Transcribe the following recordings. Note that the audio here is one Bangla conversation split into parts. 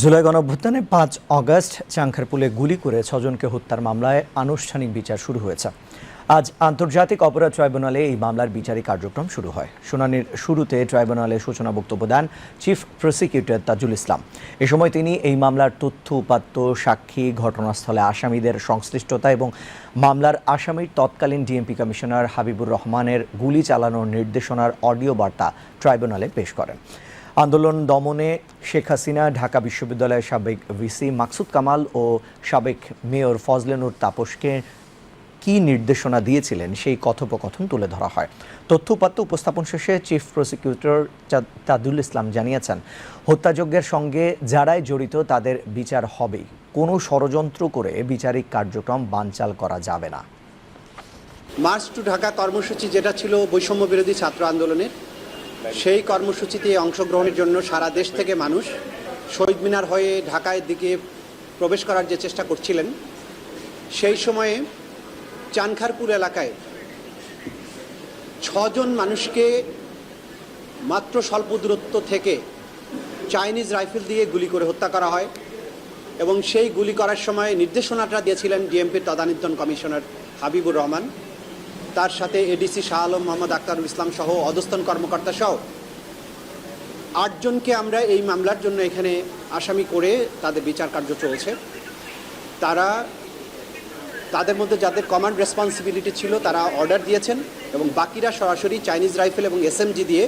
জুলাই গণঅভ্যুত্থানে পাঁচ অগস্ট চাংখারপুলে গুলি করে ছজনকে হত্যার মামলায় আনুষ্ঠানিক বিচার শুরু হয়েছে। আজ আন্তর্জাতিক অপরাধ ট্রাইব্যুনালে এই মামলার বিচারিক কার্যক্রম শুরু হয়। শুনানির শুরুতে ট্রাইব্যুনালে সূচনা বক্তব্য দেন চিফ প্রসিকিউটর তাজুল ইসলাম। এ সময় তিনি এই মামলার তথ্য, উপাত্ত, সাক্ষী, ঘটনাস্থলে আসামিদের সংশ্লিষ্টতা এবং মামলার আসামির তৎকালীন ডিএমপি কমিশনার হাবিবুর রহমানের গুলি চালানোর নির্দেশনার অডিও বার্তা ট্রাইব্যুনালে পেশ করেন। আন্দোলন দমনে শেখ হাসিনা, ঢাকা বিশ্ববিদ্যালয়ের সাবেক ভিসি মাকসুদ কামাল ও সাবেক মেয়র ফজলেনুর তাপসকে কী নির্দেশনা দিয়েছিলেন সেই কথোপকথন তুলে ধরা হয়। তথ্য উপাত্ত উপস্থাপন শেষে চিফ প্রসিকিউটর তাদুল ইসলাম জানিয়েছেন, হত্যাযজ্ঞের সঙ্গে যারাই জড়িত তাদের বিচার হবেই। কোনো ষড়যন্ত্র করে বিচারিক কার্যক্রম বানচাল করা যাবে না। মার্চ টু ঢাকা কর্মসূচি যেটা ছিল বৈষম্য বিরোধী ছাত্র আন্দোলনের সেই কর্মসূচিতে অংশগ্রহণের জন্য সারা দেশ থেকে মানুষ শহীদ মিনার হয়ে ঢাকায় দিকে প্রবেশ করার যে চেষ্টা করছিলেন, সেই সময়ে চানখারপুর এলাকায় ছজন মানুষকে মাত্র স্বল্প দূরত্ব থেকে চাইনিজ রাইফেল দিয়ে গুলি করে হত্যা করা হয় এবং সেই গুলি করার সময় নির্দেশনাটা দিয়েছিলেন ডিএমপির তদানীন্তন কমিশনার হাবিবুর রহমান। তার সাথে এডিসি শাহ আলম, মোহাম্মদ আক্তারুল ইসলাম সহ অধস্তন কর্মকর্তা সহ আটজনকে আমরা এই মামলার জন্য এখানে আসামি করে তাদের বিচার কার্য চলছে। তারা, তাদের মধ্যে যাদের কমান্ড রেসপন্সিবিলিটি ছিল, তারা অর্ডার দিয়েছেন এবং বাকিরা সরাসরি চাইনিজ রাইফেল এবং এসএমজি দিয়ে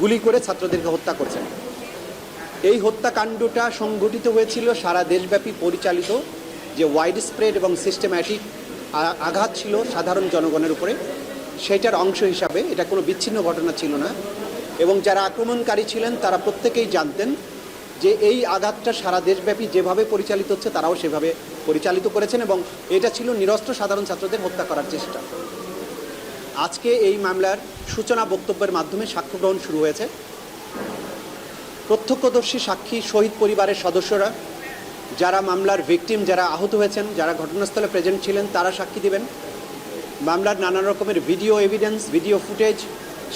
গুলি করে ছাত্রদেরকে হত্যা করছেন। এই হত্যাকাণ্ডটা সংঘটিত হয়েছিল সারা দেশব্যাপী পরিচালিত যে ওয়াইড স্প্রেড এবং সিস্টেম্যাটিক আঘাত ছিল সাধারণ জনগণের উপরে। সেটার অংশ হিসাবে এটা কোনো বিচ্ছিন্ন ঘটনা ছিল না। এবং যারা আক্রমণকারী ছিলেন, তারা প্রত্যেকেই জানতেন যে এই আঘাতটা সারা দেশব্যাপী যেভাবে পরিচালিত হচ্ছে, তারাও সেভাবে পরিচালিত করেছেন এবং এটা ছিল নিরস্ত্র সাধারণ ছাত্রদের হত্যা করার চেষ্টা। আজকে এই মামলার সূচনা বক্তব্যের মাধ্যমে সাক্ষ্য গ্রহণ শুরু হয়েছে। প্রত্যক্ষদর্শী সাক্ষী, শহীদ পরিবারের সদস্যরা যারা মামলার ভিকটিম, যারা আহত হয়েছেন, যারা ঘটনাস্থলে প্রেজেন্ট ছিলেন, তারা সাক্ষী দিবেন। মামলার নানা রকমের ভিডিও এভিডেন্স ভিডিও ফুটেজ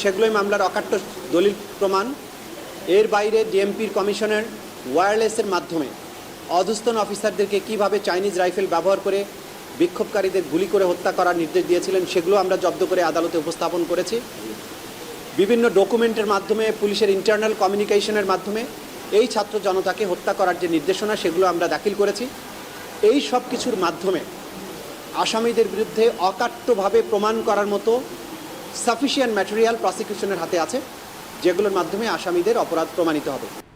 সেগুলোই মামলার অকাট্য দলিল প্রমাণ। এর বাইরে ডিএমপির কমিশনের ওয়্যারলেসের মাধ্যমে অধস্তন অফিসারদেরকে কীভাবে চাইনিজ রাইফেল ব্যবহার করে বিক্ষোভকারীদের গুলি করে হত্যা করার নির্দেশ দিয়েছিলেন, সেগুলো আমরা জব্দ করে আদালতে উপস্থাপন করেছি। বিভিন্ন ডকুমেন্টের মাধ্যমে, পুলিশের ইন্টারনাল কমিউনিকেশনের মাধ্যমে এই ছাত্র জনতাকে হত্যা করার যে নির্দেশনা, সেগুলো আমরা দাখিল করেছি। এই সব কিছুর মাধ্যমে আসামিদের বিরুদ্ধে অকাট্যভাবে প্রমাণ করার মতো সাফিসিয়েন্ট ম্যাটেরিয়াল প্রসিকিউশনের হাতে আছে, যেগুলোর মাধ্যমে আসামিদের অপরাধ প্রমাণিত হবে।